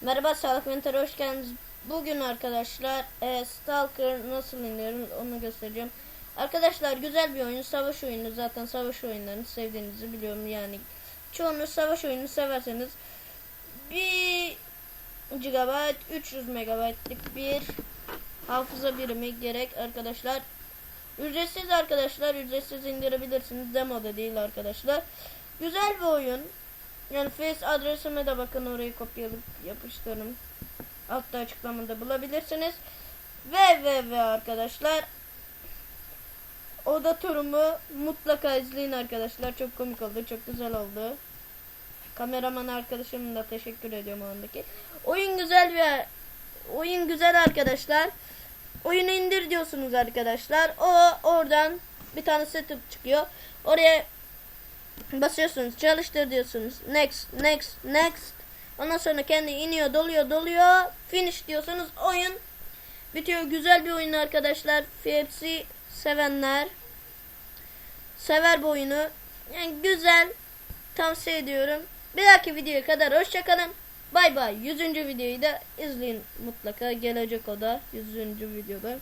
Merhaba Sağlık Mentor'a hoş geldiniz. Bugün arkadaşlar e, Stalker nasıl iniyorum onu göstereceğim. Arkadaşlar güzel bir oyun savaş oyunu zaten savaş oyunlarını sevdiğinizi biliyorum yani. Çoğunuz savaş oyunu severseniz 1 GB 300 MB'lik bir hafıza birimi gerek arkadaşlar. Ücretsiz arkadaşlar ücretsiz indirebilirsiniz demoda değil arkadaşlar. Güzel bir oyun. Yani face adresime de bakın orayı kopyalayıp yapıştırın. Altta açıklamada bulabilirsiniz. Ve ve ve arkadaşlar. Oda turumu mutlaka izleyin arkadaşlar. Çok komik oldu. Çok güzel oldu. Kameraman arkadaşım da teşekkür ediyorum o andaki. Oyun güzel ve oyun güzel arkadaşlar. Oyunu indir diyorsunuz arkadaşlar. O oradan bir tane setup çıkıyor. Oraya basıyorsunuz çalıştır diyorsunuz. Next next next. Ondan sonra kendi iniyor doluyor doluyor. Finish diyorsanız oyun. Bitiyor. Güzel bir oyun arkadaşlar. Hepsi sevenler. Sever bu oyunu. Yani güzel. Tavsiye ediyorum. Bir dahaki videoya kadar hoşçakalın. Bay bay. 100. videoyu da izleyin. Mutlaka gelecek o da 100. videoda